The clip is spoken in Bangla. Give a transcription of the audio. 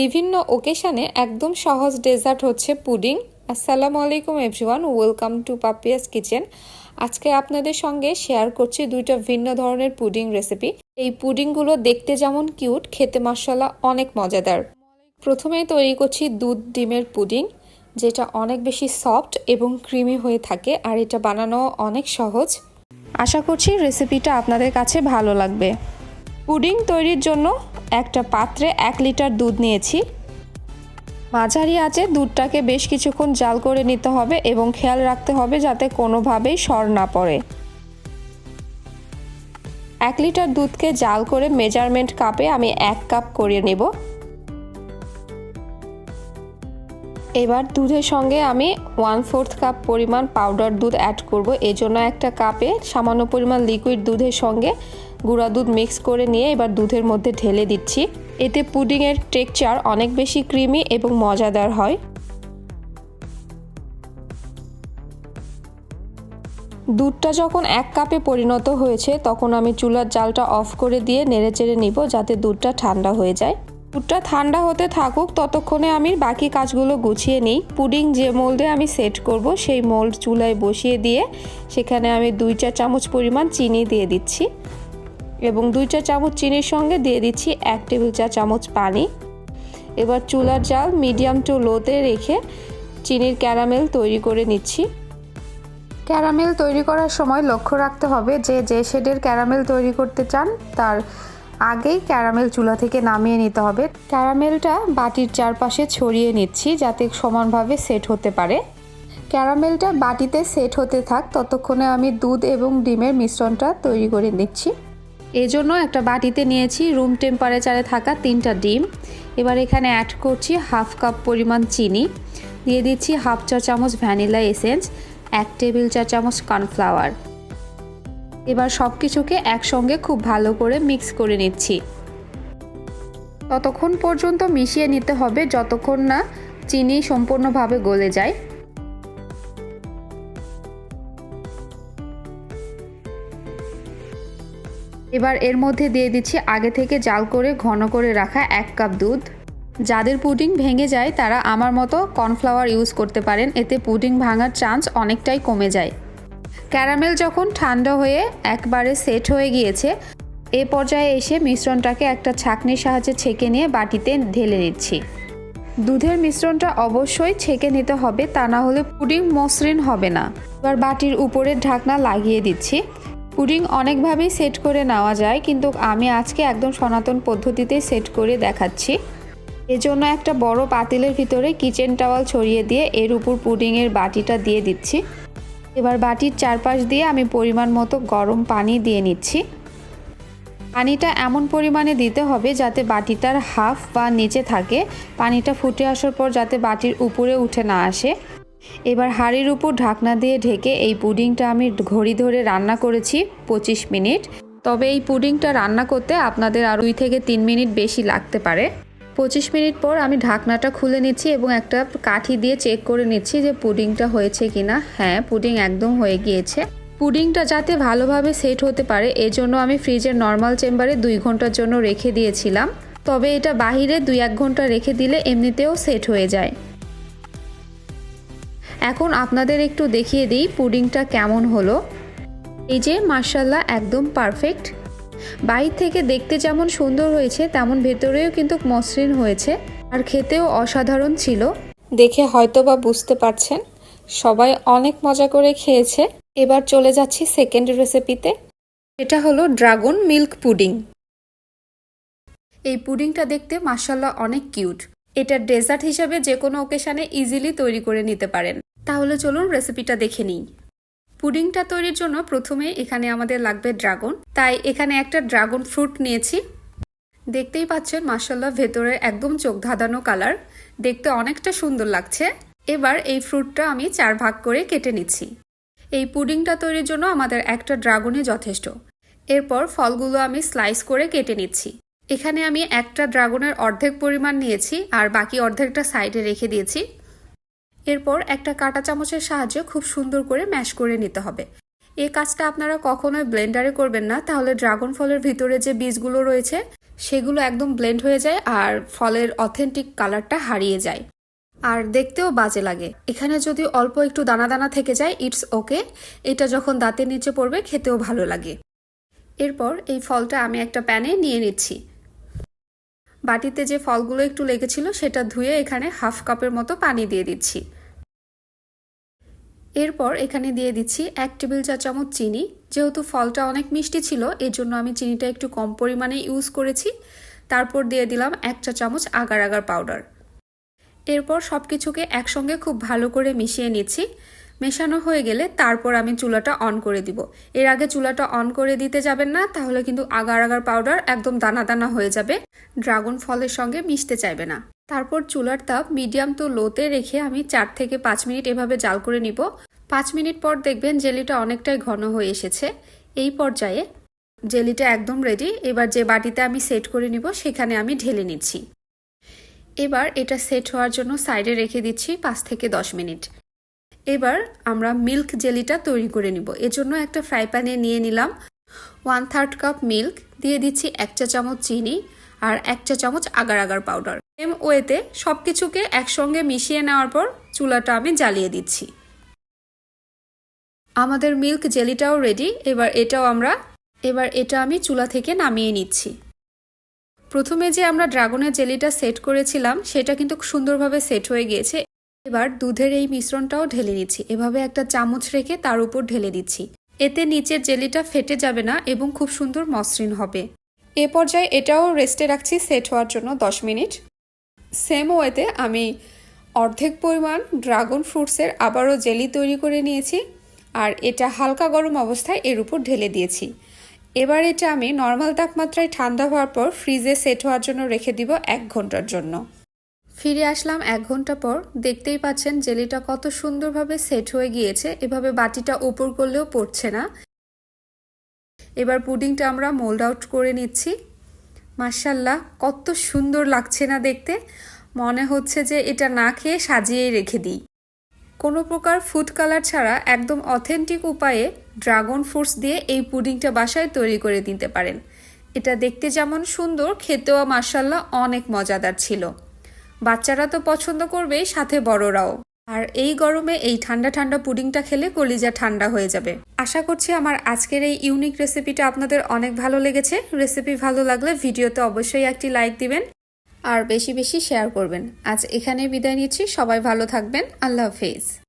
বিভিন্ন ওকেশনে একদম সহজ ডেজার্ট হচ্ছে পুডিং আসসালামু আলাইকুম everyone welcome to Papia's kitchen আজকে আপনাদের সঙ্গে শেয়ার করছি দুইটা ভিন্ন ধরনের পুডিং রেসিপি এই পুডিংগুলো দেখতে যেমন কিউট খেতে মশলা অনেক মজাদার। প্রথমেই তৈরি করছি দুধ ডিমের পুডিং যেটা অনেক বেশি সফট এবং ক্রিমি হয়ে থাকে, আর এটা বানানো অনেক সহজ। আশা করছি রেসিপিটা আপনাদের কাছে ভালো লাগবে। পুডিং তৈরির জন্য একটা পাত্রে এক লিটার দুধ নিয়েছি। মাঝারি আঁচে দুধটাকে বেশ কিছুক্ষণ জাল করে নিতে হবে এবং খেয়াল রাখতে হবে যাতে কোনোভাবেই সর না পড়ে। এক লিটার দুধকে জাল করে মেজারমেন্ট কাপে আমি এক কাপ করে নেব। এবার দুধের সঙ্গে আমি ওয়ান ফোর্থ কাপ পরিমাণ পাউডার দুধ অ্যাড করব। এজন্য একটা কাপে সামান্য পরিমাণ লিকুইড দুধের সঙ্গে গুঁড়া দুধ মিক্স করে নিয়ে এবার দুধের মধ্যে ঢেলে দিচ্ছি। এতে পুডিংয়ের টেক্সচার অনেক বেশি ক্রিমি এবং মজাদার হয়। দুধটা যখন এক কাপে পরিণত হয়েছে, তখন আমি চুলার জালটা অফ করে দিয়ে নেড়ে চেড়ে নিব যাতে দুধটা ঠান্ডা হয়ে যায়। দুধটা ঠান্ডা হতে থাকুক, ততক্ষণে আমি বাকি কাজগুলো গুছিয়ে নিই। পুডিং যে মোল্ডে আমি সেট করব, সেই মোল্ড চুলায় বসিয়ে দিয়ে সেখানে আমি দুই চা চামচ পরিমাণ চিনি দিয়ে দিচ্ছি। এবং দুই চা চামচ চিনির সঙ্গে দিয়ে দিচ্ছি এক টেবিল চা চামচ পানি। এবার চুলার জাল মিডিয়াম টু লোতে রেখে চিনির ক্যারামেল তৈরি করে নিচ্ছি। ক্যারামেল তৈরি করার সময় লক্ষ্য রাখতে হবে যে যে শেডের ক্যারামেল তৈরি করতে চান তার আগেই ক্যারামেল চুলা থেকে নামিয়ে নিতে হবে। ক্যারামেলটা বাটির চারপাশে ছড়িয়ে নিচ্ছি যাতে সমানভাবে সেট হতে পারে। ক্যারামেলটা বাটিতে সেট হতে থাক ততক্ষণে আমি দুধ এবং ডিমের মিশ্রণটা তৈরি করে নিচ্ছি। এজন্য একটা বাটিতে নিয়েছি রুম টেম্পারেচারে থাকা তিনটা ডিম। এবার এখানে অ্যাড করছি হাফ কাপ পরিমাণ চিনি। দিয়ে দিচ্ছি হাফ চা চামচ ভ্যানিলা এসেন্স এক টেবিল চা চামচ কর্নফ্লাওয়ার এবার সব কিছুকে একসঙ্গে খুব ভালো করে মিক্স করে নিচ্ছি। ততক্ষণ পর্যন্ত মিশিয়ে নিতে হবে, যতক্ষণ না চিনি সম্পূর্ণভাবে গলে যায়। এবার এর মধ্যে দিয়ে দিচ্ছি আগে থেকে জাল করে ঘন করে রাখা এক কাপ দুধ। যাদের পুডিং ভেঙে যায়, তারা আমার মতো কর্নফ্লাওয়ার ইউজ করতে পারেন। এতে পুডিং ভাঙার চান্স অনেকটাই কমে যায়। ক্যারামেল যখন ঠান্ডা হয়ে একবারে সেট হয়ে গিয়েছে, এ পর্যায়ে এসে মিশ্রণটাকে একটা ছাঁকনির সাহায্যে ছেঁকে নিয়ে বাটিতে ঢেলে নিচ্ছি। দুধের মিশ্রণটা অবশ্যই ছেঁকে নিতে হবে, তা না হলে পুডিং মসৃণ হবে না। এবার বাটির উপরের ঢাকনা লাগিয়ে দিচ্ছি। পুডিং অনেকভাবেই সেট করে নেওয়া যায়, কিন্তু আমি আজকে একদম সনাতন পদ্ধতিতে সেট করে দেখাচ্ছি। এজন্য একটা বড় পাতিলের ভিতরে কিচেন টাওয়াল ছড়িয়ে দিয়ে এর উপর পুডিংয়ের বাটিটা দিয়ে দিচ্ছি। এবার বাটির চারপাশ দিয়ে আমি পরিমাণ মতো গরম পানি দিয়ে নিচ্ছি। পানিটা এমন পরিমাণে দিতে হবে যাতে বাটিটার হাফ বা নিচে থাকে। পানিটা ফুটে আসার পর যাতে বাটির উপরে উঠে না আসে। এবার হাঁড়ির উপর ঢাকনা দিয়ে ঢেকে এই পুডিংটা আমি ঘড়ি ধরে রান্না করেছি পঁচিশ মিনিট। তবে এই পুডিংটা রান্না করতে আপনাদের আর দুই থেকে তিন মিনিট বেশি লাগতে পারে। পঁচিশ মিনিট পর আমি ঢাকনাটা খুলে নিচ্ছি এবং একটা কাঠি দিয়ে চেক করে নিচ্ছি যে পুডিংটা হয়েছে কি না হ্যাঁ পুডিং একদম হয়ে গিয়েছে। পুডিংটা যাতে ভালোভাবে সেট হতে পারে, এজন্য আমি ফ্রিজের নর্মাল চেম্বারে দুই ঘণ্টার জন্য রেখে দিয়েছিলাম। তবে এটা বাহিরে দুই এক ঘণ্টা রেখে দিলে এমনিতেও সেট হয়ে যায়। এখন আপনাদের একটু দেখিয়ে দিই পুডিংটা কেমন হলো। এই যে মার্শাল্লাহ একদম পারফেক্ট বাইর থেকে দেখতে যেমন সুন্দর হয়েছে, তেমন ভেতরেও কিন্তু মসৃণ হয়েছে আর খেতেও অসাধারণ ছিল। দেখে হয়তো বা বুঝতে পারছেন, সবাই অনেক মজা করে খেয়েছে। এবার চলে যাচ্ছি সেকেন্ড রেসিপিতে এটা হলো ড্রাগন মিল্ক পুডিং। এই পুডিংটা দেখতে মাসাল্লাহ অনেক কিউট। এটা ডেজার্ট হিসাবে যে কোনো ওকেশানে ইজিলি তৈরি করে নিতে পারেন। তাহলে চলুন রেসিপিটা দেখে নিই। পুডিংটা তৈরির জন্য প্রথমে এখানে আমাদের লাগবে ড্রাগন তাই এখানে একটা ড্রাগন ফ্রুট নিয়েছি। দেখতেই পাচ্ছেন মাসাল্লাহ ভেতরে একদম চোখ ধাঁধানো কালার দেখতে অনেকটা সুন্দর লাগছে। এবার এই ফ্রুটটা আমি চার ভাগ করে কেটে নিচ্ছি। এই পুডিংটা তৈরির জন্য আমাদের একটা ড্রাগনই যথেষ্ট। এরপর ফলগুলো আমি স্লাইস করে কেটে নিচ্ছি। এখানে আমি একটা ড্রাগনের অর্ধেক পরিমাণ নিয়েছি আর বাকি অর্ধেকটা সাইডে রেখে দিয়েছি। এরপর একটা কাঁটা চামচের সাহায্যে খুব সুন্দর করে ম্যাশ করে নিতে হবে। এই কাজটা আপনারা কখনোই ব্লেন্ডারে করবেন না। তাহলে ড্রাগন ফলের ভিতরে যে বীজগুলো রয়েছে, সেগুলো একদম ব্লেন্ড হয়ে যায় আর ফলের অথেন্টিক কালারটা হারিয়ে যায়। আর দেখতেও বাজে লাগে। এখানে যদি অল্প একটু দানা দানা থেকে যায়, ইটস ওকে। এটা যখন দাঁতের নিচে পড়বে, খেতেও ভালো লাগে। এরপর এই ফলটা আমি একটা প্যানে নিয়ে নিচ্ছি। বাটিতে যে ফলগুলো একটু লেগেছিল, সেটা ধুয়ে এখানে হাফ কাপের মতো পানি দিয়ে দিচ্ছি। এরপর এখানে দিয়ে দিচ্ছি এক টেবিল চা চামচ চিনি। যেহেতু ফলটা অনেক মিষ্টি ছিল এর জন্য আমি চিনিটা একটু কম পরিমাণে ইউজ করেছি। তারপর দিয়ে দিলাম এক চা চামচ আগার আগার পাউডার। এরপর সব কিছুকে একসঙ্গে খুব ভালো করে মিশিয়ে নিচ্ছি। মেশানো হয়ে গেলে তারপর আমি চুলাটা অন করে দিব। এর আগে চুলাটা অন করে দিতে যাবেন না, তাহলে কিন্তু আগার আগার পাউডার একদম দানা দানা হয়ে যাবে। ড্রাগন ফলের সঙ্গে মিশতে চাইবে না। তারপর চুলার তাপ মিডিয়াম তো লোতে রেখে আমি চার থেকে পাঁচ মিনিট এভাবে জাল করে নিব। পাঁচ মিনিট পর দেখবেন জেলিটা অনেকটাই ঘন হয়ে এসেছে। এই পর্যায়ে জেলিটা একদম রেডি এবার যে বাটিতে আমি সেট করে নিব সেখানে আমি ঢেলে নিচ্ছি। এবার এটা সেট হওয়ার জন্য সাইডে রেখে দিচ্ছি পাঁচ থেকে দশ মিনিট। এবার আমরা মিল্ক জেলিটা তৈরি করে নিব। এজন্য একটা ফ্রাই প্যানে নিয়ে নিলাম ওয়ান থার্ড কাপ মিল্ক। দিয়ে দিচ্ছি এক চা চামচ চিনি আর এক চা চামচ আগার আগার পাউডার। এম ওয়েতে সব কিছুকে একসঙ্গে মিশিয়ে নেওয়ার পর চুলাটা আমি জ্বালিয়ে দিচ্ছি। আমাদের মিল্ক জেলিটাও রেডি। এবার এটাও আমরা, এবার এটা আমি চুলা থেকে নামিয়ে নিচ্ছি। প্রথমে যে আমরা ড্রাগনের জেলিটা সেট করেছিলাম, সেটা কিন্তু সুন্দরভাবে সেট হয়ে গিয়েছে। এবার দুধের এই মিশ্রণটাও ঢেলে নিচ্ছি। এভাবে একটা চামচ রেখে তার উপর ঢেলে দিচ্ছি। এতে নিচের জেলিটা ফেটে যাবে না এবং খুব সুন্দর মসৃণ হবে। এ পর্যায়ে এটাও রেস্টে রাখছি সেট হওয়ার জন্য দশ মিনিট। সেম ওয়েতে আমি অর্ধেক পরিমাণ ড্রাগন ফ্রুটসের আবারও জেলি তৈরি করে নিয়েছি আর এটা হালকা গরম অবস্থায় এর উপর ঢেলে দিয়েছি। এবার এটা আমি নর্মাল তাপমাত্রায় ঠান্ডা হওয়ার পর ফ্রিজে সেট হওয়ার জন্য রেখে দিব এক ঘণ্টার জন্য। ফিরে আসলাম এক ঘণ্টা পর। দেখতেই পাচ্ছেন জেলিটা কত সুন্দরভাবে সেট হয়ে গিয়েছে। এভাবে বাটিটা ওপর করলেও পড়ছে না। এবার পুডিংটা আমরা মোল্ড আউট করে নিচ্ছি। মার্শাল্লাহ কত সুন্দর লাগছে না দেখতে। মনে হচ্ছে যে এটা না খেয়ে সাজিয়েই রেখে দিই। কোনো প্রকার ফুড কালার ছাড়া একদম অথেন্টিক উপায়ে ড্রাগন ফ্রুটস দিয়ে এই পুডিংটা বাসায় তৈরি করে দিতে পারেন। এটা দেখতে যেমন সুন্দর, খেতেও মার্শাল্লাহ অনেক মজাদার ছিল। বাচ্চারা তো পছন্দ করবেই সাথে বড়রাও। আর এই গরমে এই ঠান্ডা ঠান্ডা পুডিংটা খেলে কলিজা ঠান্ডা হয়ে যাবে। আশা করছি আমার আজকের এই ইউনিক রেসিপিটা আপনাদের অনেক ভালো লেগেছে। রেসিপি ভালো লাগলে ভিডিওতে অবশ্যই একটি লাইক দিবেন আর বেশি বেশি শেয়ার করবেন। আজ এখানে বিদায় নিচ্ছি। সবাই ভালো থাকবেন। আল্লাহ হাফেজ।